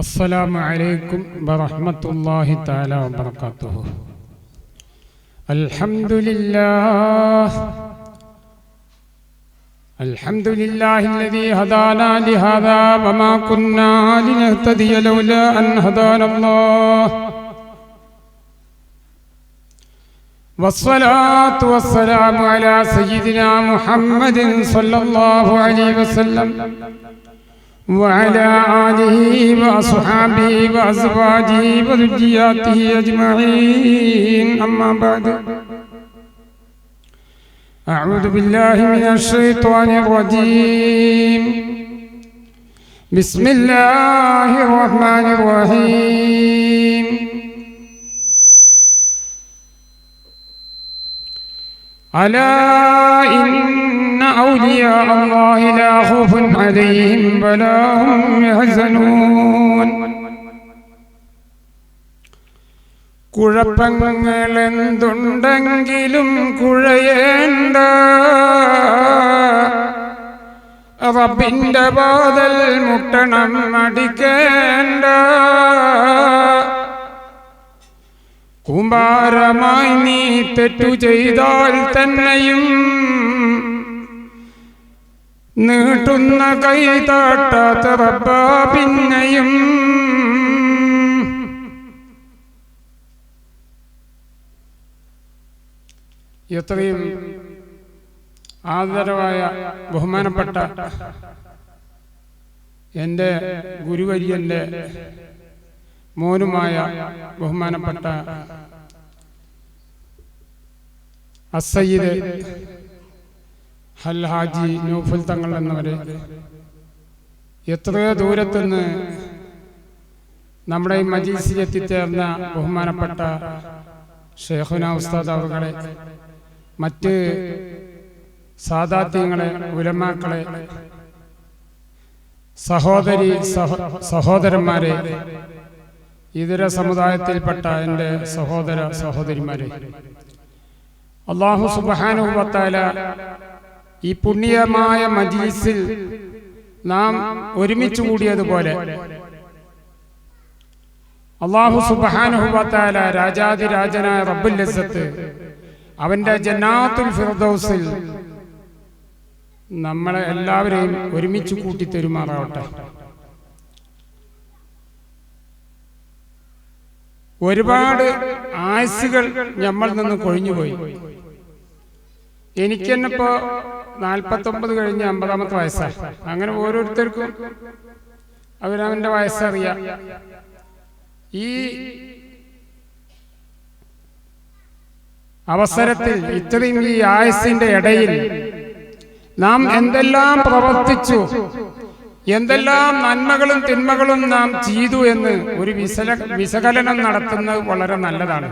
അസ്സലാമു അലൈക്കും വറഹ്മത്തുള്ളാഹി തആല വബറകാതുഹു അൽഹംദുലില്ലാഹ് അൽഹംദുലില്ലാഹി الذي هدانا لهذا وما كنا لنهتدي لولا أن هدانا الله والصلاة والسلام على سيدنا محمد صلى الله عليه وسلم وعلى آله وأصحابه وأزواجه وذرياته أجمعين أما بعد أعوذ بالله من الشيطان الرجيم بسم الله الرحمن الرحيم ألا إن أولياء الله لا خوف عليهم ولا هم يحزنون കുഴപ്പങ്ങളെന്തുണ്ടെങ്കിലും കുഴയേണ്ട റബ്ബിന്റെ ബാതൽ മുട്ടണം അടിക്കേണ്ട കുമ്പാരമായി നീ തെറ്റു ചെയ്താൽ തന്നെയും നീട്ടുന്ന കൈ താട്ടാത്ത റബ്ബ പിന്നെയും. എത്രയും ആദരവായ ബഹുമാനപ്പെട്ട എന്റെ ഗുരുവര്യന്റെ മോനുമായ ബഹുമാനപ്പെട്ട അസയ്യിദ് ഹൽഹാജി നൂഫുൽ തങ്ങൾ എന്നവരെ. എത്രയോ ദൂരത്തുനിന്ന് നമ്മുടെ ഈ മജീസിൽ എത്തിച്ചേർന്ന ബഹുമാനപ്പെട്ട ഷേഖുന ഉസ്താദ് അവകളെ മറ്റ് സാദാത്യങ്ങളെ ഉലമാക്കളെ സഹോദരി സഹോദരന്മാരെ ഇതര സമുദായത്തിൽപ്പെട്ട എന്റെ സഹോദര സഹോദരിമാരെ അള്ളാഹു സുബാനുഭവത്താല ഈ പുണ്യമായ മജീസിൽ നാം ഒരുമിച്ച് കൂടിയതുപോലെ അള്ളാഹു സുബാനുഭവത്താല രാജാതിരാജനായ റബ്ബുൽ ലസത്ത് അവന്റെ ജന്നാത്തുൽ ഫിർദൗസിൽ നമ്മളെ എല്ലാവരെയും ഒരുമിച്ച് കൂട്ടി തരുമാറാവട്ടെ ഒരുപാട് ആയുസുകൾ നമ്മൾ നിന്ന് കൊഴിഞ്ഞുപോയി. എനിക്ക് തന്നെ നാൽപ്പത്തൊമ്പത് കഴിഞ്ഞ് അമ്പതാമത്തെ വയസ്സാണ് അങ്ങനെ ഓരോരുത്തർക്കും അവരവന്റെ വയസ്സറിയാം. ഈ അവസരത്തിൽ ഇത്രയും ഈ ആയുസിന്റെ ഇടയിൽ നാം എന്തെല്ലാം പ്രവർത്തിച്ചു? എന്തെല്ലാം നന്മകളും തിന്മകളും നാം ചെയ്തു എന്ന് ഒരു വിശല വിശകലനം നടത്തുന്നത് വളരെ നല്ലതാണ്.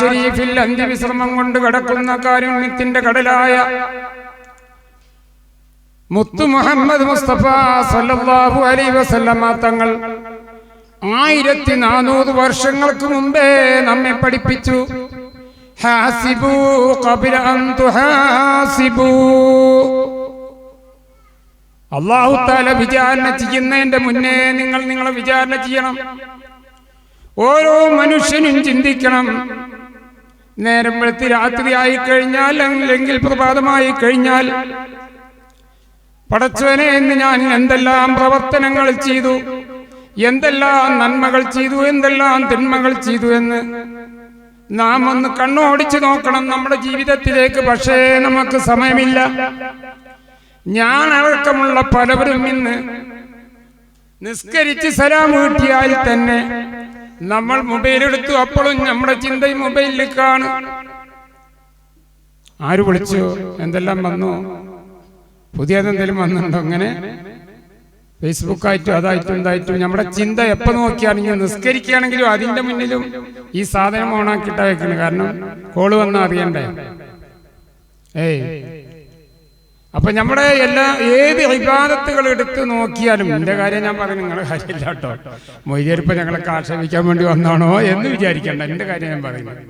ഷരീഫിൽ അന്ത്യവിശ്രമം കൊണ്ട് കിടക്കുന്ന കാരുണ്യത്തിന്റെ കടലായ മുത്തു മുഹമ്മദ് മുസ്തഫ സല്ലല്ലാഹു അലൈഹി വസല്ലമ തങ്ങൾ ആയിരത്തി നാനൂറ് വർഷങ്ങൾക്ക് മുമ്പേ നമ്മെ പഠിപ്പിച്ചു. ഹാസിബു ഖബല അൻ തുഹാസിബു. അള്ളാഹു താല വിചാരണ ചെയ്യുന്നതിന്റെ മുന്നേ നിങ്ങൾ നിങ്ങളെ വിചാരണ ചെയ്യണം. ഓരോ മനുഷ്യനും ചിന്തിക്കണം. നേരം വെളുത്തി രാത്രിയായി കഴിഞ്ഞാൽ അല്ലെങ്കിൽ പ്രഭാതമായി കഴിഞ്ഞാൽ പടച്ചവനെ എന്ന് ഞാൻ എന്തെല്ലാം പ്രവർത്തനങ്ങൾ ചെയ്തു എന്തെല്ലാം നന്മകൾ ചെയ്തു എന്തെല്ലാം തിന്മകൾ ചെയ്തു എന്ന് നാം ഒന്ന് കണ്ണോടിച്ചു നോക്കണം നമ്മുടെ ജീവിതത്തിലേക്ക്. പക്ഷേ നമുക്ക് സമയമില്ല. ഞാൻ അടക്കമുള്ള പലവരും ഇന്ന് നിസ്കരിച്ച് സലാം വീട്ടിയാൽ തന്നെ നമ്മൾ മൊബൈൽ എടുത്തു അപ്പോഴും നമ്മുടെ ചിന്ത മൊബൈലിലേക്കാണ് ആര് വിളിച്ചു? എന്തെല്ലാം വന്നു? പുതിയതെന്തെങ്കിലും വന്നിട്ടുണ്ടോ അങ്ങനെ? ഫേസ്ബുക്കായിട്ടും അതായിട്ടും ഇതായിട്ടും നമ്മുടെ ചിന്ത എപ്പോ നോക്കിയാണെങ്കിലും നിസ്കരിക്കുകയാണെങ്കിലും അതിന്റെ മുന്നിലും ഈ സാധനം ഓണാക്കിട്ടാ വെക്കുന്നത്. കാരണം കോൾ വന്നാൽ അറിയണ്ടേ? ഏയ് അപ്പൊ നമ്മുടെ എല്ലാ ഏത് വിവാദത്തുകൾ എടുത്ത് നോക്കിയാലും എന്റെ കാര്യം ഞാൻ പറഞ്ഞു നിങ്ങളുടെ കാര്യമില്ല കേട്ടോ. മൊയ്യരിപ്പ ഞങ്ങളെ ആക്ഷേപിക്കാൻ വേണ്ടി വന്നാണോ എന്ന് വിചാരിക്കണ്ട. എന്റെ കാര്യം ഞാൻ പറയുന്നത്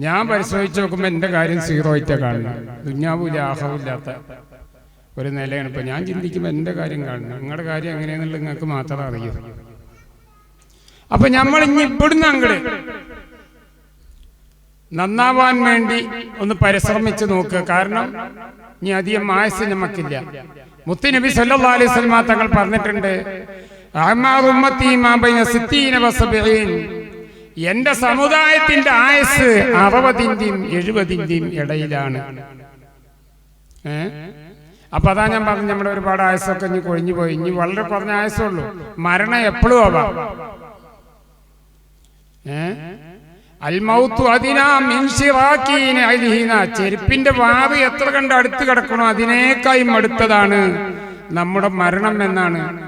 ഞാൻ പരിശോധിച്ച് നോക്കുമ്പോൾ എന്റെ കാര്യം സീറോ ആയിട്ടാ കാണുന്നത്. ദുഞ്ഞാവൂല ആഹവില്ലാത്ത ഒരു നിലയാണ്. ഇപ്പൊ ഞാൻ ചിന്തിക്കുമ്പോൾ എന്റെ കാര്യം കാണുന്നത്. നിങ്ങളുടെ കാര്യം എങ്ങനെയാണെന്നുള്ളത് നിങ്ങൾക്ക് മാത്രം അറിയൂ. അപ്പൊ നമ്മൾ ഇനി ഇവിടുന്ന് അങ്ങട് നന്നാവാൻ വേണ്ടി ഒന്ന് പരിശ്രമിച്ച് നോക്കുക. കാരണം ഇനി അധികം ആയസ് നമുക്കില്ല. മുത്തുനബി സല്ലാ അലൈഹി വസല്ലമ തങ്ങൾ പറഞ്ഞിട്ടുണ്ട്. എന്റെ സമുദായത്തിന്റെ ആയസ് അറുപതിന്റെയും എഴുപതിന്റെയും ഇടയിലാണ്. അപ്പൊ അതാ ഞാൻ പറഞ്ഞു നമ്മുടെ ഒരുപാട് ആയസൊക്കെ ഇനി കൊഴിഞ്ഞു പോയി. ഇനി വളരെ കുറഞ്ഞ ആയുസുള്ളൂ മരണം എപ്പോഴും ആവാം. ഏ? ചെരുപ്പിന്റെ വാവ് എത്ര കണ്ട് അടുത്ത് കിടക്കണോ അതിനേക്കായും അടുത്തതാണ് നമ്മുടെ മരണം എന്നാണ്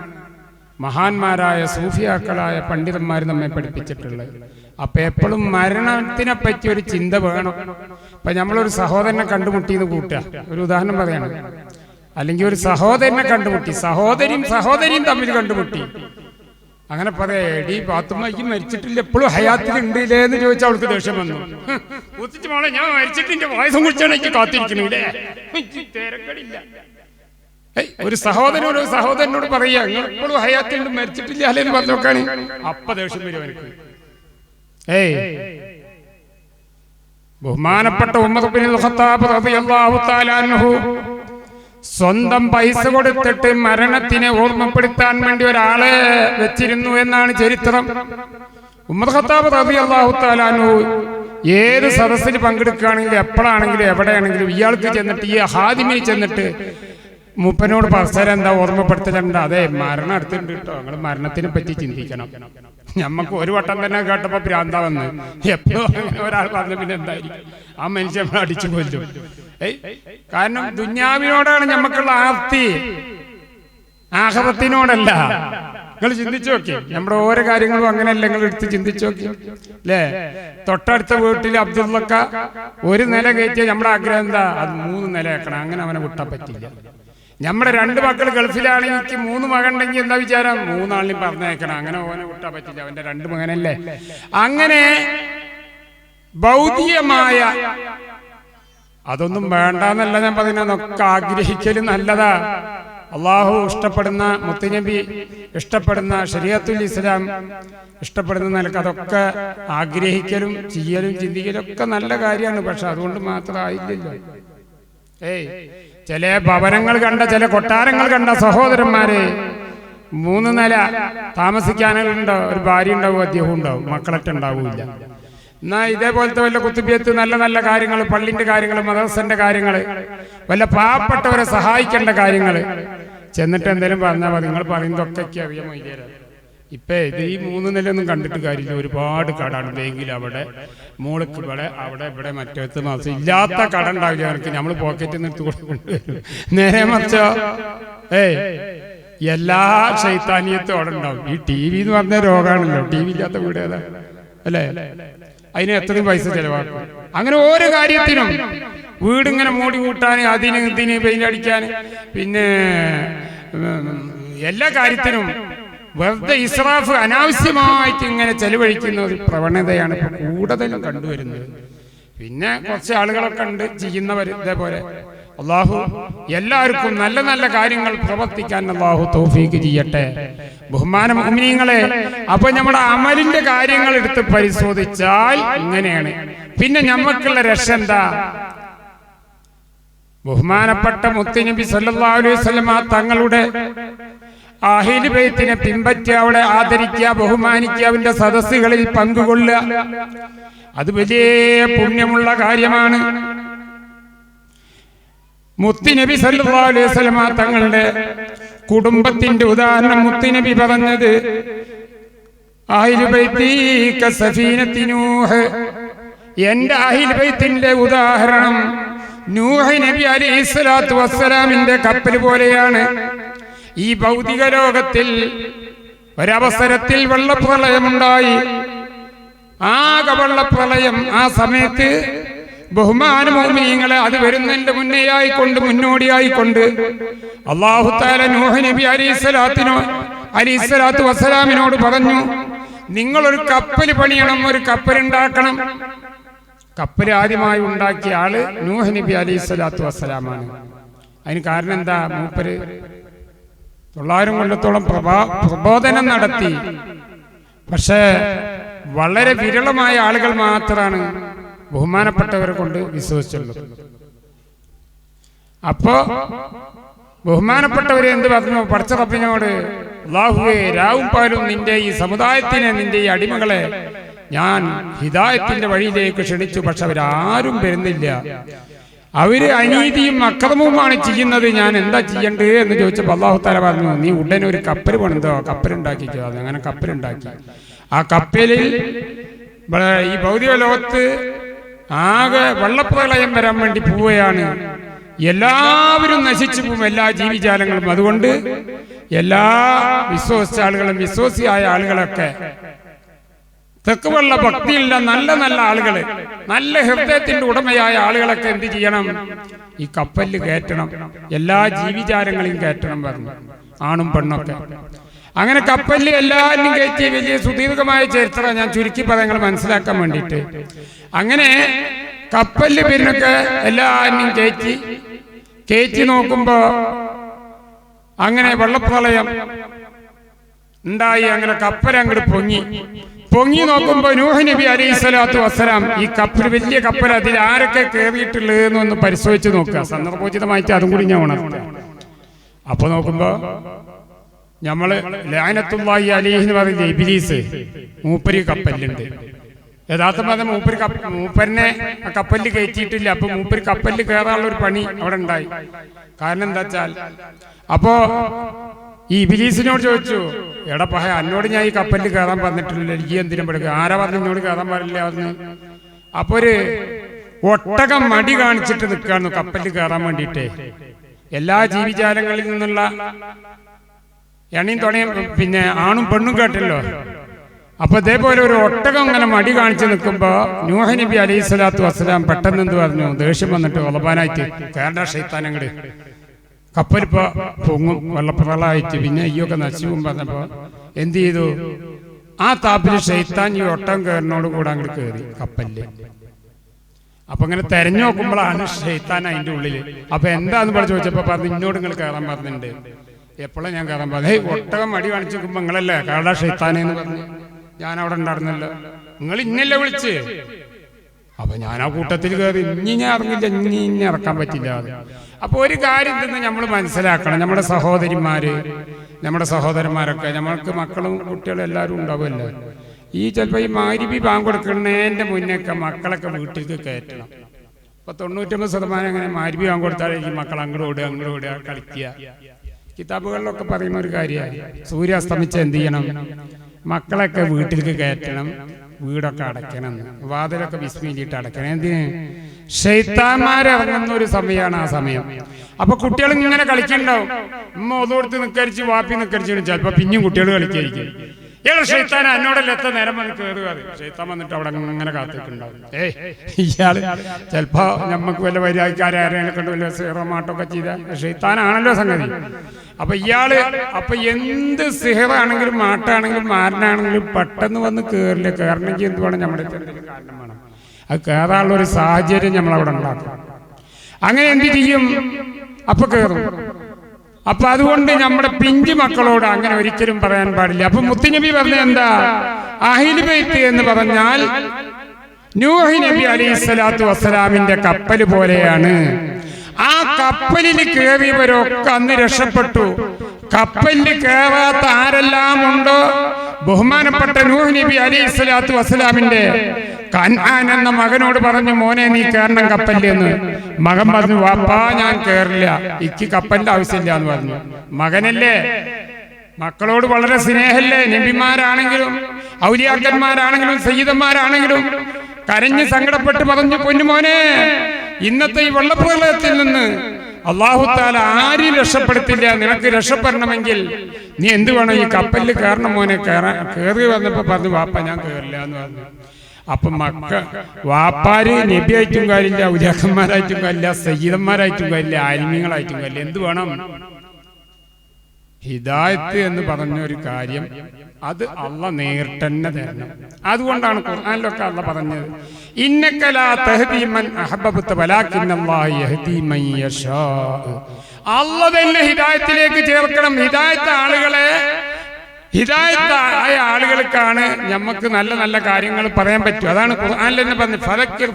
മഹാന്മാരായ സൂഫിയാക്കളായ പണ്ഡിതന്മാർ നമ്മെ പഠിപ്പിച്ചിട്ടുള്ളത്. അപ്പൊ എപ്പോഴും മരണത്തിനെ പറ്റി ഒരു ചിന്ത വേണം. ഇപ്പൊ നമ്മളൊരു സഹോദരനെ കണ്ടുമുട്ടിയെന്ന് കൂട്ടുക. ഒരു ഉദാഹരണം പറയണം. അല്ലെങ്കിൽ ഒരു സഹോദരനെ കണ്ടുമുട്ടി. സഹോദരിയും സഹോദരിയും തമ്മിൽ കണ്ടുമുട്ടി. അങ്ങനെ പറയാ എടി പാത്തുമ്മയ്ക്ക് മരിച്ചിട്ടില്ല എപ്പോഴും ഹയാത്തിലുണ്ട് ഇല്ലേ എന്ന് ചോദിച്ചാൽ അവൾക്ക് ദേഷ്യം വന്നു. കുത്തിച്ച് മോളെ ഞാൻ മരിച്ചിട്ടിന്റെ വായസം കുറിച്ചാണ് എനിക്ക് കാത്തിരിക്കണില്ലേ തിരക്കടില്ല. ഒരു സഹോദരനോട് സഹോദരനോട് പറയാ നിങ്ങൾ എപ്പോഴും ഹയാത്തിലുണ്ട് മരിച്ചിട്ടില്ല അല്ലേന്ന് പറഞ്ഞു നോക്കാണ് അപ്പ ദേഷ്യം വരും അവനക്ക്. ഏയ് ബഹുമാനപ്പെട്ട ഉമ്മർ ബിൻ ഖത്താബ് റളിയല്ലാഹു തആല അൻഹു സ്വന്തം പൈസ കൊടുത്തിട്ട് മരണത്തിനെ ഓർമ്മപ്പെടുത്താൻ വേണ്ടി ഒരാളെ വെച്ചിരുന്നു എന്നാണ് ചരിത്രം. ഉമ്മദ് ഖത്താബ് റബി അള്ളാഹു താലാനു ഏത് സദസ്സിൽ പങ്കെടുക്കുകയാണെങ്കിലും എപ്പോഴാണെങ്കിലും എവിടെയാണെങ്കിലും ഇയാൾക്ക് ചെന്നിട്ട് ഈ ഹാദിമി ചെന്നിട്ട് മൂപ്പനോട് പരസ്പരം എന്താ ഓർമ്മപ്പെടുത്തലുണ്ട്? അതെ മരണം അടുത്തുണ്ട് കേട്ടോ നിങ്ങൾ മരണത്തിനെ പറ്റി ചിന്തിക്കണം. ഞമ്മക്ക് ഒരു വട്ടം തന്നെ കേട്ടപ്പോ ഭ്രാന്ത വന്ന് എപ്പോഴും ഒരാൾ പറഞ്ഞ പിന്നെ എന്തായിരിക്കും? ആ നമ്മളെ അടിച്ചു കൊല്ലും. കാരണം ദുന്യാവിനോടാണ് ഞമ്മക്കുള്ള ആർത്തി. ആഹ്റത്തിനോടല്ല. നിങ്ങൾ ചിന്തിച്ചു നോക്കി. നമ്മുടെ ഓരോ കാര്യങ്ങളും അങ്ങനെയല്ല. നിങ്ങൾ എടുത്ത് ചിന്തിച്ചു നോക്കി. അല്ലേ? തൊട്ടടുത്ത വീട്ടിൽ അബ്ദുള്ളക്ക ഒരു നില കയറ്റിയ നമ്മുടെ ആഗ്രഹം എന്താ? അത് മൂന്ന് നില വെക്കണം. അങ്ങനെ അവനെ വിട്ടാൻ പറ്റില്ല. നമ്മുടെ രണ്ട് മക്കൾ ഗൾഫിലാണ് എനിക്ക് മൂന്ന് മകൻ ഉണ്ടെങ്കിൽ എന്താ വിചാരം? മൂന്നാളിനും പറഞ്ഞേക്കണം അങ്ങനെ ഓനെ വിട്ടാൻ പറ്റില്ല അവന്റെ രണ്ട് മകനല്ലേ. അങ്ങനെ ഭൗതികമായ അതൊന്നും വേണ്ടെന്നല്ല ഞാൻ പറയുന്നതൊക്കെ ആഗ്രഹിക്കലും നല്ലതാ. അള്ളാഹു ഇഷ്ടപ്പെടുന്ന മുത്തുനബി ഇഷ്ടപ്പെടുന്ന ഷരിയത്തുൽ ഇസ്ലാം ഇഷ്ടപ്പെടുന്ന നിലയ്ക്ക് അതൊക്കെ ആഗ്രഹിക്കലും ചെയ്യലും ചിന്തിക്കലും ഒക്കെ നല്ല കാര്യമാണ് പക്ഷെ അതുകൊണ്ട് മാത്രമായില്ലല്ലോ ഏയ് ചില ഭവനങ്ങൾ കണ്ട ചില കൊട്ടാരങ്ങൾ കണ്ട സഹോദരന്മാരെ മൂന്ന് നില താമസിക്കാനുണ്ട് ഒരു ഭാര്യ ഉണ്ടാവും അദ്ദേഹം ഉണ്ടാവും മക്കളൊക്കെ ഉണ്ടാവില്ല. എന്നാ ഇതേപോലത്തെ വല്ല കുത്തുബിയത്ത് നല്ല നല്ല കാര്യങ്ങൾ പള്ളിന്റെ കാര്യങ്ങൾ മദർസന്റെ കാര്യങ്ങൾ വല്ല പാവപ്പെട്ടവരെ സഹായിക്കേണ്ട കാര്യങ്ങൾ. ചെന്നിട്ട് എന്തെങ്കിലും പറഞ്ഞാൽ നിങ്ങൾ പറയുന്നതൊക്കെ അറിയാൻ മൈതേരാ ഇപ്പൊ ഇത് ഈ മൂന്ന് നിലയൊന്നും കണ്ടിട്ട് കാര്യമില്ല. ഒരുപാട് കടാണ് ബാങ്കിൽ അവിടെ മോൾക്ക് ഇവിടെ അവിടെ ഇവിടെ മറ്റേത്ത് മാസം ഇല്ലാത്ത കട ഉണ്ടാവില്ല അവർക്ക് നമ്മൾ പോക്കറ്റിൽ നിന്ന് എടുത്ത് കൊണ്ടുവരും നേരെ മറിച്ചോ ഏയ് എല്ലാ ശൈത്താനിയത്തും അവിടെ ഉണ്ടാവും. ഈ ടി വി എന്ന് പറഞ്ഞ രോഗമാണല്ലോ ടി വി ഇല്ലാത്ത വീട് ഏതാ? അല്ലേ? അതിന് എത്രയും പൈസ ചെലവാക്കും. അങ്ങനെ ഓരോ കാര്യത്തിനും. വീടിങ്ങനെ മൂടി കൂട്ടാൻ അതിന് ഇതിന് പെയിന്റ് അടിക്കാൻ പിന്നെ എല്ലാ കാര്യത്തിനും വെറുതെ ഇസ്രാഫ് അനാവശ്യമായിട്ട് ഇങ്ങനെ ചെലവഴിക്കുന്ന ഒരു പ്രവണതയാണ് കൂടുതലും കണ്ടുവരുന്നത്. പിന്നെ കുറച്ച് ആളുകളൊക്കെ ഉണ്ട് ചെയ്യുന്നവർ ഇതേപോലെ. അള്ളാഹു എല്ലാവർക്കും നല്ല നല്ല കാര്യങ്ങൾ പ്രവർത്തിക്കാൻ അള്ളാഹു തോഫീക്ക് ചെയ്യട്ടെ. ബഹുമാന മുഅ്മിനീങ്ങളെ അപ്പൊ നമ്മുടെ അമലിന്റെ കാര്യങ്ങൾ എടുത്ത് പരിശോധിച്ചാൽ ഇങ്ങനെയാണ്. പിന്നെ ഞമ്മക്കുള്ള രക്ഷ എന്താ? ബഹുമാനപ്പെട്ട മുത്തനബി സല്ലാ അലൈഹി സ്വലമ തങ്ങളുടെ അഹിൽ ബൈത്തിനെ പിൻപറ്റി അവിടെ ആദരിക്കുക ബഹുമാനിക്കുക അവന്റെ സദസ്സുകളിൽ പങ്കുകൊള്ളുക. അത് വലിയ പുണ്യമുള്ള കാര്യമാണ്. മുത്തുനബി സല്ലല്ലാഹു അലൈഹി തങ്ങളുടെ കുടുംബത്തിന്റെ ഉദാഹരണം മുത്തുനബി പറഞ്ഞത് എന്റെ അഹിൽ ബൈത്തിന്റെ ഉദാഹരണം നൂഹ് നബി അലി ഇസ്ലാത്തു വസ്സലാമിന്റെ കപ്പൽ പോലെയാണ്. ഈ ഭൗതിക ലോകത്തിൽ ഒരവസരത്തിൽ വെള്ളപ്രളയമുണ്ടായി. ആകെ വെള്ളപ്രളയം ആ സമയത്ത് ബഹുമാനമോമിനിങ്ങളെ അത് വരുന്നതിന്റെ മുന്നേയായിക്കൊണ്ട് മുന്നോടിയായിക്കൊണ്ട് അള്ളാഹു താല നൂഹ് നബി അലിസ്ലാത്തിനോ അലിസ്ലാത്തു വസ്സലാമിനോട് പറഞ്ഞു നിങ്ങളൊരു കപ്പൽ പണിയണം ഒരു കപ്പലുണ്ടാക്കണം കപ്പൽ ആദ്യമായി ഉണ്ടാക്കിയ ആൾ നൂഹ് നബി അലി സ്വലാത്തു വസ്സലാമാണ്. അതിന് കാരണം എന്താ? മൂപ്പര് തൊള്ളായിരം കൊല്ലത്തോളം പ്രഭാ പ്രബോധനം നടത്തി. പക്ഷേ വളരെ വിരളമായ ആളുകൾ മാത്രമാണ് ബഹുമാനപ്പെട്ടവരെ കൊണ്ട് വിശ്വസിച്ചുള്ളത്. അപ്പോ ബഹുമാനപ്പെട്ടവരെ എന്ത് പറഞ്ഞു? പഠിച്ച റബ്ബിനോട് അള്ളാഹുവേ രാവും പാലും നിന്റെ ഈ സമുദായത്തിനെ നിന്റെ ഈ അടിമകളെ ഞാൻ ഹിദായത്തിന്റെ വഴിയിലേക്ക് ക്ഷണിച്ചു. പക്ഷെ അവരാരും വരുന്നില്ല. അവർ അനീതിയും അക്രമവുമാണ് ചെയ്യുന്നത് ഞാൻ എന്താ ചെയ്യേണ്ടത് എന്ന് ചോദിച്ചപ്പോൾ അള്ളാഹു താല പറഞ്ഞു നീ ഉടനെ ഒരു കപ്പൽ പണിതോ? കപ്പലുണ്ടാക്കിക്കോ അങ്ങനെ കപ്പലുണ്ടാക്കി ആ കപ്പലിൽ ഈ ഭൗതിക ലോകത്ത് ആകെ വെള്ളപ്രളയം വരാൻ വേണ്ടി പോവുകയാണ്. എല്ലാവരും നശിച്ചു പോകും എല്ലാ ജീവിജാലങ്ങളും. അതുകൊണ്ട് എല്ലാ വിശ്വസിച്ച ആളുകളും വിശ്വസിയായ ആളുകളൊക്കെ തെക്കുവെള്ള ഭക്തിയില്ല നല്ല നല്ല ആളുകൾ നല്ല ഹൃദയത്തിന്റെ ഉടമയായ ആളുകളൊക്കെ എന്ത് ചെയ്യണം? ഈ കപ്പലിൽ കയറ്റണം. എല്ലാ ജീവിജാലങ്ങളെയും കയറ്റണം പറഞ്ഞു. ആണും പെണ്ണൊക്കെ. അങ്ങനെ കപ്പലിൽ എല്ലാവരും കയറ്റി വലിയ സുദീർഘമായ ചരിത്രം ഞാൻ ചുരുക്കി പദങ്ങൾ മനസ്സിലാക്കാൻ വേണ്ടിയിട്ട്. അങ്ങനെ കപ്പലിൽ പിന്നൊക്കെ എല്ലാവരും കയറ്റി കയറ്റി നോക്കുമ്പോ അങ്ങനെ വെള്ളപ്രളയം ഉണ്ടായി അങ്ങനെ കപ്പൽ അങ്ങോട്ട് പൊങ്ങി. പൊങ്ങി നോക്കുമ്പോ നൂഹ് നബി അലൈഹി സ്വലാത്തു വസ്സലാം ഈ കപ്പൽ വലിയ കപ്പൽ അതിൽ ആരൊക്കെ കയറിയിട്ടുള്ളത് എന്നൊന്ന് പരിശോധിച്ച് നോക്കുക. സന്ദർഭോചിതമായിട്ട് അതും കൂടി ഞാൻ ഉണർത്തുക. അപ്പൊ നോക്കുമ്പോ നമ്മൾ ലാനത്തുള്ളാഹി അലിഹ് എന്ന് പറയുന്ന ഇബിലീസ് മൂപ്പരി കപ്പലിലുണ്ട്. യഥാർത്ഥം പറഞ്ഞ മൂപ്പര് മൂപ്പരിനെ ആ കപ്പലിൽ കയറ്റിയിട്ടില്ല. അപ്പൊ മൂപ്പര് കപ്പലിൽ കയറാനുള്ള ഒരു പണി അവിടെ ഉണ്ടായി. കാരണം എന്താ വെച്ചാൽ അപ്പോ ഈ ബിലീസിനോട് ചോദിച്ചു എടാ പഹ എന്നോട് ഞാൻ ഈ കപ്പലിൽ കയറാൻ പറഞ്ഞിട്ടില്ല എനിക്ക് എന്തിനും പെടുക്കുക ആരാ പറഞ്ഞു എന്നോട് കയറാൻ പാടില്ല എന്ന് അപ്പൊ ഒരു ഒട്ടകം മടി കാണിച്ചിട്ട് നിൽക്കുകയാണ് കപ്പലിൽ കയറാൻ വേണ്ടിയിട്ട്. എല്ലാ ജീവിജാലങ്ങളിൽ നിന്നുള്ള എണ്ണയും തുണയും പിന്നെ ആണും പെണ്ണും കേട്ടല്ലോ. അപ്പൊ ഇതേപോലെ ഒരു ഒട്ടകം ഇങ്ങനെ മടി കാണിച്ചു നിൽക്കുമ്പോ നൂഹ നബി അലൈഹി സ്വലാത്തു വസ്സലാം പെട്ടെന്ന് എന്ത് പറഞ്ഞു? ദേഷ്യം വന്നിട്ട് ഒളപാനായിട്ട് കേരള ഷെയ്ത്താനങ്ങട് കപ്പലിപ്പോ പൊങ്ങും വെള്ളപ്രളമായിട്ട് പിന്നെ അയ്യൊക്കെ നശിവും പറഞ്ഞപ്പോ എന്ത് ചെയ്തു? ആ താപ്പിൽ ഷെയ്ത്താൻ ഈ ഒട്ടം കയറിനോട് കൂടെ അങ്ങോട്ട് കയറി കപ്പലിൽ. അപ്പൊ ഇങ്ങനെ തെരഞ്ഞു നോക്കുമ്പോഴാണ് ഷെയ്ത്താൻ അതിന്റെ ഉള്ളിൽ. അപ്പൊ എന്താന്ന് പറഞ്ഞു ചോദിച്ചപ്പോ പറഞ്ഞു ഇന്നോട് നിങ്ങൾ കയറാൻ പറഞ്ഞിട്ടുണ്ട്. എപ്പോഴും ഞാൻ കയറാൻ പറഞ്ഞു "ഹേയ്, ഒട്ടകം മടി കാണിച്ചു നോക്കുമ്പോ നിങ്ങളല്ലേ കാടാ ഷെയ്ത്താനെ എന്ന് പറഞ്ഞു. ഞാൻ അവിടെ ഉണ്ടായിരുന്നല്ലോ. നിങ്ങൾ ഇന്നല്ലേ വിളിച്ച്? അപ്പൊ ഞാൻ ആ കൂട്ടത്തിൽ കയറി ഇനി ഞാൻ ഇറങ്ങില്ല ഇനി ഇറക്കാൻ പറ്റില്ല. അത് അപ്പൊ ഒരു കാര്യം തന്നെ നമ്മൾ മനസ്സിലാക്കണം. നമ്മുടെ സഹോദരിമാര് നമ്മുടെ സഹോദരന്മാരൊക്കെ നമ്മൾക്ക് മക്കളും കുട്ടികളും എല്ലാവരും ഉണ്ടാവുമല്ലോ. ഈ ചിലപ്പോൾ ഈ മാരിബി ബാങ്ക് കൊടുക്കുന്നതിന്റെ മുന്നേക്കെ മക്കളൊക്കെ വീട്ടിലേക്ക് കയറ്റണം. ഇപ്പൊ തൊണ്ണൂറ്റൊമ്പത് ശതമാനം അങ്ങനെ മാരിബി ബാങ്ക് കൊടുത്താലേക്ക് മക്കൾ അങ്ങോട്ട് ഓടുക അങ്ങോട്ട് ഓടുക കളിക്കുക. കിതാബുകളിലൊക്കെ പറയുന്ന ഒരു കാര്യമാണ്. സൂര്യാസ്തമിച്ച എന്ത് ചെയ്യണം? മക്കളൊക്കെ വീട്ടിലേക്ക് കയറ്റണം. വീടൊക്കെ അടയ്ക്കണം വാതിലൊക്കെ വിസ്മയിലിട്ട് അടയ്ക്കണം. എന്തിന്? ഷെയ്ത്താന്മാരിറങ്ങുന്ന ഒരു സമയമാണ് ആ സമയം. അപ്പൊ കുട്ടികൾ ഇങ്ങനെ കളിക്കണ്ടാവും. ഉമ്മ ഒതുകൊടുത്ത് നിക്കരിച്ച് വാപ്പി നിക്കരിച്ച് ചിലപ്പോ പിന്നെയും കുട്ടികൾ കളിക്കായിരിക്കും. ഏഴ് ഷെയ്ത്താൻ എന്നോടല്ല എത്ര നേരം വന്ന് കയറുക ഷെയ്ത്താൻ വന്നിട്ട് അവിടെ അങ്ങനെ കാത്തിട്ടുണ്ടാവും ഏ ഇയാൾ ചിലപ്പോ നമുക്ക് വല്ല വരികാരെ കണ്ട് വല്ല സിഹറമാട്ടൊക്കെ മാട്ടൊക്കെ ചെയ്ത ഷെയ്ത്താനാണല്ലോ സംഗതി. അപ്പൊ ഇയാൾ അപ്പൊ എന്ത് സിഹറാണെങ്കിലും മാട്ടാണെങ്കിലും മാരനാണെങ്കിലും പെട്ടെന്ന് വന്ന് കയറില്ല കയറണമെങ്കിൽ എന്ത് നമ്മുടെ കാരണം വേണം അത് കയറാനുള്ള ഒരു സാഹചര്യം നമ്മൾ അവിടെ ഉണ്ടാക്കും. അങ്ങനെ എന്ത് ചെയ്യും? അപ്പൊ കയറും അപ്പൊ അതുകൊണ്ട് നമ്മുടെ പിഞ്ചു മക്കളോട് അങ്ങനെ ഒരിക്കലും പറയാൻ പാടില്ല. അപ്പൊ മുത്തുനബി പറഞ്ഞ എന്താ? അഹിൽ ബൈത്ത് എന്ന് പറഞ്ഞാൽ നൂഹി നബി അലൈഹി സ്വലാത്തു വസ്സലാമിന്റെ കപ്പൽ പോലെയാണ്. ആ കപ്പലിൽ കയറിയവരൊക്കെ അന്ന് രക്ഷപ്പെട്ടു. കപ്പലിൽ കയറാത്ത ആരെല്ലാം ഉണ്ടോ? ബഹുമാനപ്പെട്ട നൂഹ് നബി അലൈഹി സ്വലാത്തു വസ്സലാമിന്റെ കൻആൻ എന്ന മകനോട് പറഞ്ഞു മോനെ നീ കയറണം കപ്പലിൽ എന്ന്. മകൻ പറഞ്ഞു വാപ്പാ ഞാൻ കയറില്ല ഇക്ക് കപ്പലിന്റെ ആവശ്യമില്ല എന്ന് പറഞ്ഞു. മകനല്ലേ? മക്കളോട് വളരെ സ്നേഹല്ലേ? നബിമാരാണെങ്കിലും ഔലിയാക്കന്മാരാണെങ്കിലും സയ്യിദന്മാരാണെങ്കിലും കരഞ്ഞ് സങ്കടപ്പെട്ട് പറഞ്ഞു പൊന്നുമോനെ ഇന്നത്തെ ഈ വെള്ളപ്രളയത്തിൽ നിന്ന് അള്ളാഹുത്താല ആരും രക്ഷപ്പെടുത്തില്ല. നിനക്ക് രക്ഷപ്പെടണമെങ്കിൽ നീ എന്തു വേണം? ഈ കപ്പലിൽ കയറണം മോനെ. കയറാൻ കയറി വന്നപ്പോ പറഞ്ഞു വാപ്പ ഞാൻ കയറില്ല എന്ന് പറഞ്ഞു. അപ്പൊ മക്ക വാപ്പാര് നബിയായിട്ടും കാര്യമില്ല ഉദ്യോഗന്മാരായിട്ടും കാര്യമില്ല സയ്യിദന്മാരായിട്ടും കാര്യമില്ല ആലിമ്യങ്ങളായിട്ടും കാര്യമില്ല. എന്ത് വേണം? ഹിദായത്ത് എന്ന് പറഞ്ഞ ഒരു കാര്യം അത് അല്ല നേരിട്ടെന്നെ തരണം. അതുകൊണ്ടാണ് ഖുർആാനിലൊക്കെ അല്ല പറഞ്ഞത്. അല്ല തന്നെ ഹിദായത്തിലേക്ക് ചേർക്കണം. ഹിദായത്ത് ആളുകളെ ഹിദായത്ത് ആയ ആളുകൾക്കാണ് നമുക്ക് നല്ല നല്ല കാര്യങ്ങൾ പറയാൻ പറ്റും. അതാണ് ഖുർആനിൽ തന്നെ പറഞ്ഞു ഫലക്കിർ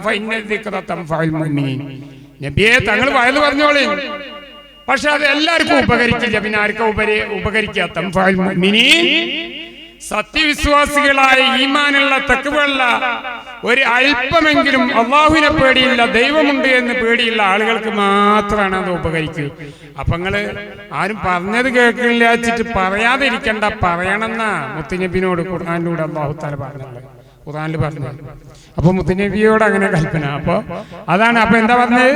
നബിയെ തങ്ങൾ വയത് പറഞ്ഞോളി. പക്ഷെ അത് എല്ലാവർക്കും ഉപകരിക്കില്ല. പിന്നെ ആർക്കും ഉപരി ഉപകരിക്കാത്ത സത്യവിശ്വാസികളായ ഈമാനുള്ള തക്കുവുള്ള ഒരു അല്പമെങ്കിലും അള്ളാഹുവിനെ പേടിയില്ല ദൈവമുണ്ട് എന്ന് പേടിയുള്ള ആളുകൾക്ക് മാത്രമാണ് അത് ഉപകരിക്കുക. അപ്പൊ നിങ്ങൾ ആരും പറഞ്ഞത് കേൾക്കില്ല വെച്ചിട്ട് പറയാതിരിക്കണ്ട പറയണമെന്ന മുത്തുനബിനോട് ഖുർആാനിലൂടെ അള്ളാഹു താല പറഞ്ഞത്. ഖുർആാനിൽ പറഞ്ഞത്. അപ്പൊ മുത്തുനബിയോട് അങ്ങനെ കൽപ്പന. അപ്പൊ അതാണ് അപ്പൊ എന്താ പറഞ്ഞത്?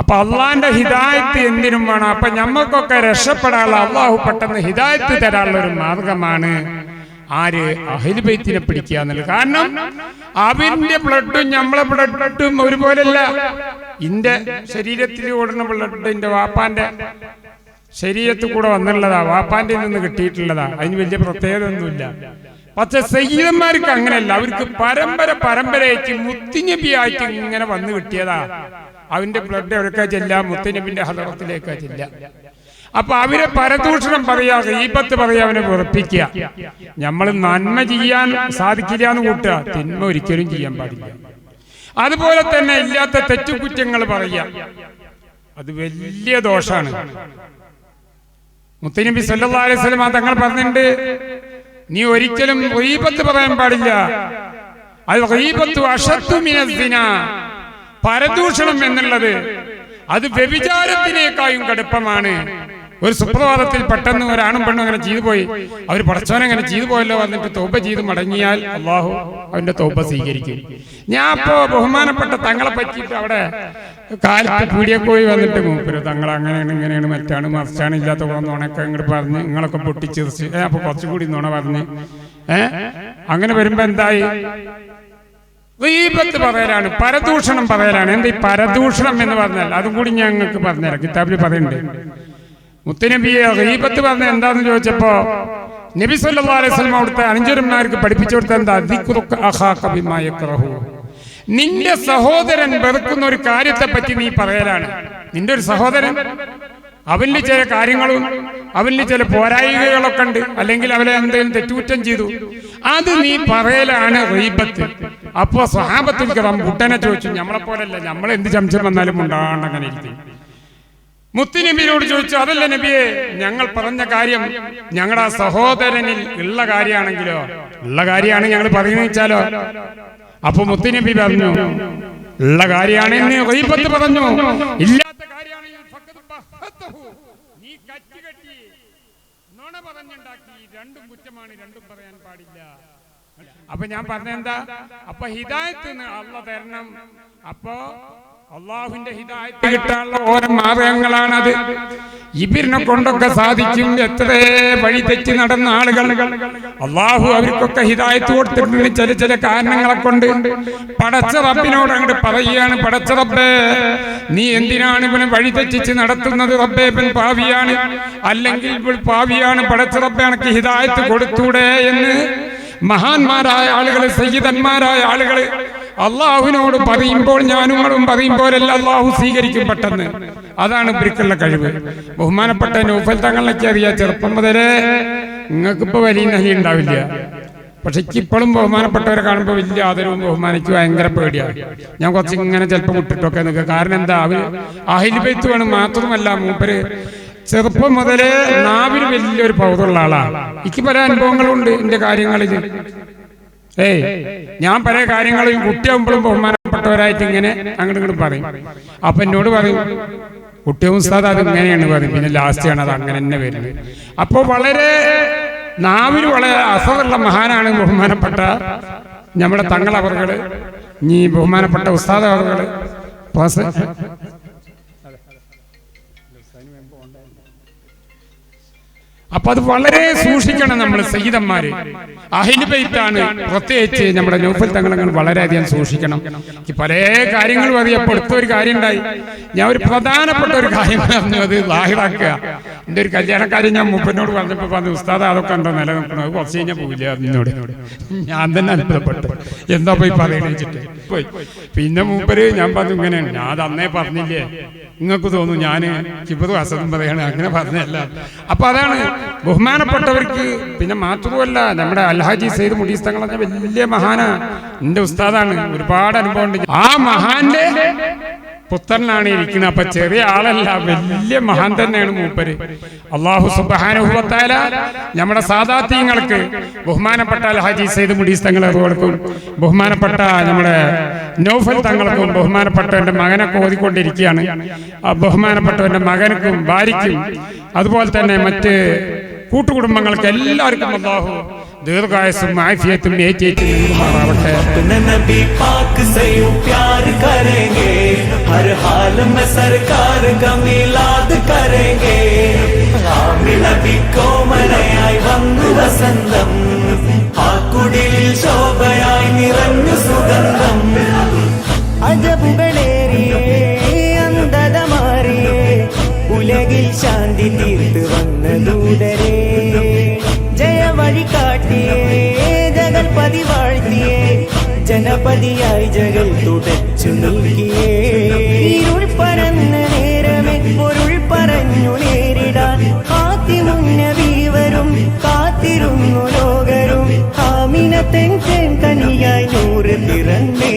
അപ്പൊ അള്ളാന്റെ ഹിതായത്ത് എന്തിനും വേണം. അപ്പൊ ഞമ്മക്കൊക്കെ രക്ഷപ്പെടാനുള്ള അള്ളാഹു പെട്ടെന്ന് ഹിതായത്ത് തരാനുള്ള ഒരു മാർഗമാണ് ആര് അഹിൽബൈത്തിനെ പിടിക്കുക എന്നുള്ളത്. കാരണം അവന്റെ ബ്ലഡും നമ്മളെ ബ്ലഡും ഒരുപോലെയല്ല. ഇന്റെ ശരീരത്തിൽ ഓടുന്ന ബ്ലഡ് എന്റെ വാപ്പാന്റെ ശരീരത്തിൽ കൂടെ വന്നിട്ടുള്ളതാ വാപ്പാന്റെ നിന്ന് കിട്ടിയിട്ടുള്ളതാ. അതിന് വലിയ പ്രത്യേകത ഒന്നുമില്ല പക്ഷെ സയ്യിദന്മാർക്ക് അങ്ങനെയല്ല. അവർക്ക് പരമ്പര പരമ്പരയായിട്ട് മുത്തിഞ്ഞബിയായിട്ട് ഇങ്ങനെ വന്നു കിട്ടിയതാ. അവന്റെ ബ്ലഡ് എവിടേക്കാ ചെല്ല മുത്തനബിന്റെ ഹദറത്തിലേക്കാ ചെല്ല അപ്പൊ അവരെ പരദൂഷണം പറയാ ഈപത്ത് പറയാ അവനെ വെറുപ്പിക്കുക. നമ്മൾ നന്മ ചെയ്യാൻ സാധിക്കില്ല എന്ന് കൂട്ടുക. തിന്മ ഒരിക്കലും ചെയ്യാൻ പാടില്ല. അതുപോലെ തന്നെ ഇല്ലാത്ത തെറ്റുകുറ്റങ്ങൾ പറയുക. അത് വലിയ ദോഷാണ്. മുത്തനബി സല്ലല്ലാഹു അലൈഹി വസല്ലം തങ്ങൾ പറഞ്ഞിട്ടുണ്ട് നീ ഒരിക്കലും റീപത്ത് പറയാൻ പാടില്ല. അത് റീപത്ത് അഷത്തു മിനസ്സിന പരദൂഷണം എന്നുള്ളത് അത് വ്യഭിചാരത്തിനേക്കായും കടുപ്പമാണ്. ഒരു സുപ്രഭാതത്തിൽ പെട്ടെന്ന് ഒരാണും പെണ്ണും അങ്ങനെ ചെയ്തു പോയി. അവർ പടച്ചോനെ അങ്ങനെ ചെയ്തു പോയല്ലോ വന്നിട്ട് തോപ്പ ചെയ്ത് മടങ്ങിയാൽ അള്ളാഹു അവന്റെ തോപ്പ സ്വീകരിക്കും. ഞാൻ അപ്പോ ബഹുമാനപ്പെട്ട തങ്ങളെ പറ്റിയിട്ട് അവിടെ കാലത്ത് പീടിയൊക്കെ പോയി വന്നിട്ട് മൂപ്പര് തങ്ങൾ അങ്ങനെയാണ് ഇങ്ങനെയാണ് മറ്റാണ് മറിച്ചാണ് ഇല്ലാത്ത കുളം നുണയൊക്കെ ഇങ്ങോട്ട് പറഞ്ഞ് നിങ്ങളൊക്കെ പൊട്ടിച്ചിറിച്ച് ഏ അപ്പൊ കുറച്ചുകൂടി നുണ പറഞ്ഞ്. ഏ അങ്ങനെ വരുമ്പോ എന്തായി? ദീപത്ത് പറയലാണ് പരദൂഷണം പറയലാണ്. എന്താ ഈ പരദൂഷണം എന്ന് പറഞ്ഞാൽ അതും കൂടി ഞാൻ നിങ്ങൾക്ക് പറഞ്ഞുതരാം. കിതാബിൽ പറയുന്നുണ്ട്. മുത്തനബിയെ ദീപത്ത് പറഞ്ഞ എന്താന്ന് ചോദിച്ചപ്പോ നബി സല്ലാ അലൈഹി അവിടുത്തെ അനുചരന്മാർക്ക് പഠിപ്പിച്ചു കൊടുത്ത എന്താ? ദിക്റുക അഹാ ബിമാ യക്റഹു നിന്റെ സഹോദരൻ വെറുക്കുന്ന ഒരു കാര്യത്തെ പറ്റി നീ പറയലാണ്. നിന്റെ ഒരു സഹോദരൻ അവനിൽ ചില കാര്യങ്ങളും അവനിൽ ചില പോരായ്മകളൊക്കെ ഉണ്ട്. അല്ലെങ്കിൽ അവനെ എന്തെങ്കിലും തെറ്റുകുറ്റം ചെയ്തു. അത് നീ പറയലാണ് റീബത്ത്. അപ്പോ സ്വഹാബത്തിൽ ബുട്ടനെ ചോദിച്ചു. നമ്മളെ പോലല്ല നമ്മൾ എന്ത് ചംശം വന്നാലും ഉണ്ടാകണം അങ്ങനെ മുത്തി മുത്തുനബിയോട് ചോദിച്ചു അതല്ല നബിയെ ഞങ്ങൾ പറഞ്ഞ കാര്യം ഞങ്ങളുടെ ആ സഹോദരനിൽ ഉള്ള കാര്യമാണെങ്കിലോ? ഉള്ള കാര്യമാണ് ഞങ്ങൾ പറയുന്നത് വെച്ചാലോ. അപ്പൊ മുത്തുനബി പറഞ്ഞു ഉള്ള കാര്യമാണെന്ന് റീബത്ത് പറഞ്ഞു. ഇല്ലാത്ത കാര്യമാണെങ്കിൽ ബഹ്തഹു. നീ നുണ പറഞ്ഞുണ്ടാക്കി. രണ്ടും കുറ്റമാണ് രണ്ടും പറയാൻ പാടില്ല. അപ്പൊ ഞാൻ പറഞ്ഞെന്താ അപ്പൊ ഹിദായത്ത് അള്ള തരണം. അപ്പോ അള്ളാഹുവിന്റെ ഹിദായത്ത് കിട്ടാനുള്ള ഓരോ മാർഗങ്ങളാണത്. ഇവരിനെ കൊണ്ടൊക്കെ സാധിക്കും. എത്രേ വഴി തെറ്റി നടന്ന ആളുകൾ അള്ളാഹു അവർക്കൊക്കെ ഹിദായത്ത് കൊടുത്തിട്ടുണ്ട്. ചില ചില കാരണങ്ങളെ കൊണ്ട് പടച്ച റബ്ബിനോട് അങ്ങോട്ട് പറയുകയാണ്. പടച്ച റബ്ബേ നീ എന്തിനാണ് ഇവനെ വഴി തെറ്റിച്ച് നടത്തുന്നത്? റബ്ബേ ഇവൻ പാവിയാണ്. അല്ലെങ്കിൽ ഇവൾ പാവിയാണ്. പടച്ച റബ്ബെ എനിക്ക് ഹിദായത്ത് കൊടുത്തൂടെ എന്ന് മഹാന്മാരായ ആളുകൾ സയ്യിദന്മാരായ ആളുകൾ അള്ളാഹുവിനോട് പറയുമ്പോൾ ഞാനും പറയുമ്പോഴല്ല അള്ളാഹു സ്വീകരിക്കും പെട്ടെന്ന്. അതാണ് ഇവർക്കുള്ള കഴിവ്. ബഹുമാനപ്പെട്ട നൗഫൽ തങ്ങളൊക്കെ അറിയാം ചെറുപ്പം മുതലേ നിങ്ങൾക്കിപ്പോ വലിയ നഹി ഉണ്ടാവില്ല. പക്ഷെ ഇപ്പോഴും ബഹുമാനപ്പെട്ടവരെ കാണുമ്പോൾ വലിയ ആദരവും ബഹുമാനിക്കും ഭയങ്കര പേടിയാണ് ഞാൻ കുറച്ച് ഇങ്ങനെ ചിലപ്പോൾ മുട്ടിട്ടൊക്കെ നിൽക്കുക. കാരണം എന്താ? അവർ അഹിൽബൈത്ത് വേണം മാത്രമല്ല മൂപ്പര് ചെറുപ്പം മുതലേ നാവിന് വലിയൊരു പൗതുള്ള ആളാണ് എനിക്ക് പല അനുഭവങ്ങളുണ്ട് എന്റെ കാര്യങ്ങളിൽ ഏയ് ഞാൻ പല കാര്യങ്ങളും കുട്ടിയാകുമ്പോഴും ബഹുമാനപ്പെട്ടവരായിട്ട് ഇങ്ങനെ അങ്ങോട്ട് പറയും. അപ്പൊ എന്നോട് പറയും കുട്ടിയും ഉസ്താദ് അത് ഇങ്ങനെയാണ് പറയും. പിന്നെ ലാസ്റ്റ് ആണ് അത് അങ്ങനെ തന്നെ വരുന്നത് അപ്പോൾ വളരെ നാവിന് വളരെ അസറുള്ള മഹാനാണ് ബഹുമാനപ്പെട്ട നമ്മുടെ തങ്ങളവറുകൾ നീ ബഹുമാനപ്പെട്ട ഉസ്താദ് അവറുകൾ അപ്പൊ അത് വളരെ സൂക്ഷിക്കണം നമ്മൾ സഹിതന്മാര്. അഹിൽബൈത്താണ് പ്രത്യേകിച്ച് നമ്മുടെ നൗഫൽ തങ്ങളങ്ങൾ വളരെയധികം സൂക്ഷിക്കണം. എനിക്ക് പല കാര്യങ്ങളും അറിയപ്പോൾ ഒരു കാര്യം ഉണ്ടായി ഞാൻ ഒരു പ്രധാനപ്പെട്ട ഒരു കാര്യം പറഞ്ഞു അത് ലാഹിറാക്കുക എന്റെ ഒരു കല്യാണക്കാരൻ ഞാൻ മുപ്പനോട് പറഞ്ഞപ്പോ പറഞ്ഞു ഉസ്താദ് അതൊക്കെ ഉണ്ടോ നിലനിൽക്കുന്നത്? കുറച്ച് കഴിഞ്ഞാൽ പോയില്ല എന്നോട്. ഞാൻ തന്നെ അത്ഭുതപ്പെട്ടു. എന്താ പോയി പറയണ പോയി. പിന്നെ മൂപ്പര് ഞാൻ പറഞ്ഞു ഇങ്ങനെയാണ്. ഞാൻ അത് അന്നേ പറഞ്ഞില്ലേ? നിങ്ങൾക്ക് തോന്നും ഞാൻ കിബറും അസദും പറയാണ് അങ്ങനെ പറഞ്ഞല്ല അപ്പൊ അതാണ് ബഹുമാനപ്പെട്ടവർക്ക് പിന്നെ മാത്രമല്ല നമ്മുടെ അൽഹാജി സൈദ് മുടീസ് തങ്ങൾ വലിയ മഹാന എന്റെ ഉസ്താദാണ് ഒരുപാട് അനുഭവം ഉണ്ട് ആ മഹാന്റെ പുത്രനാണ് ഇരിക്കുന്നത്. അപ്പൊ ചെറിയ ആളല്ല വലിയ മഹാൻ തന്നെയാണ് മൂപ്പര്. അള്ളാഹു സുബാനുഭവത്താല നമ്മുടെ സാധാത്യങ്ങൾക്ക് ബഹുമാനപ്പെട്ട അൽഹാജി സെയ്ദ് മുടീസ് തങ്ങൾക്കും ബഹുമാനപ്പെട്ട നമ്മുടെ നൗഫൽ തങ്ങൾക്കും ബഹുമാനപ്പെട്ടവന്റെ മകനൊക്കെ ഓതിക്കൊണ്ടിരിക്കുകയാണ് ആ ബഹുമാനപ്പെട്ടവന്റെ മകനക്കും ഭാര്യയ്ക്കും അതുപോലെ തന്നെ മറ്റ് കൂട്ടുകുടുംബങ്ങൾക്ക് എല്ലാവർക്കും അള്ളാഹു दीर्घायु नबी पाक से प्यार करेंगे हर हाल में सरकार का मिलाद करेंगे। आमिर नबी को मनाया ജനപതി വാഴ്ത്തിയേ ജനപതിയായി ജകൽ തുടച്ചു നിൽക്കിയേ ഇരുൾ പരന്ന നേരമേ പൊരുൾ പറഞ്ഞു നേരിടാൻ കാത്തിമുന്നവി കാത്തിരുന്നു ലോകരും. കാമിനത്തെൻ കനിയായി നൂറ് തിറന്നേ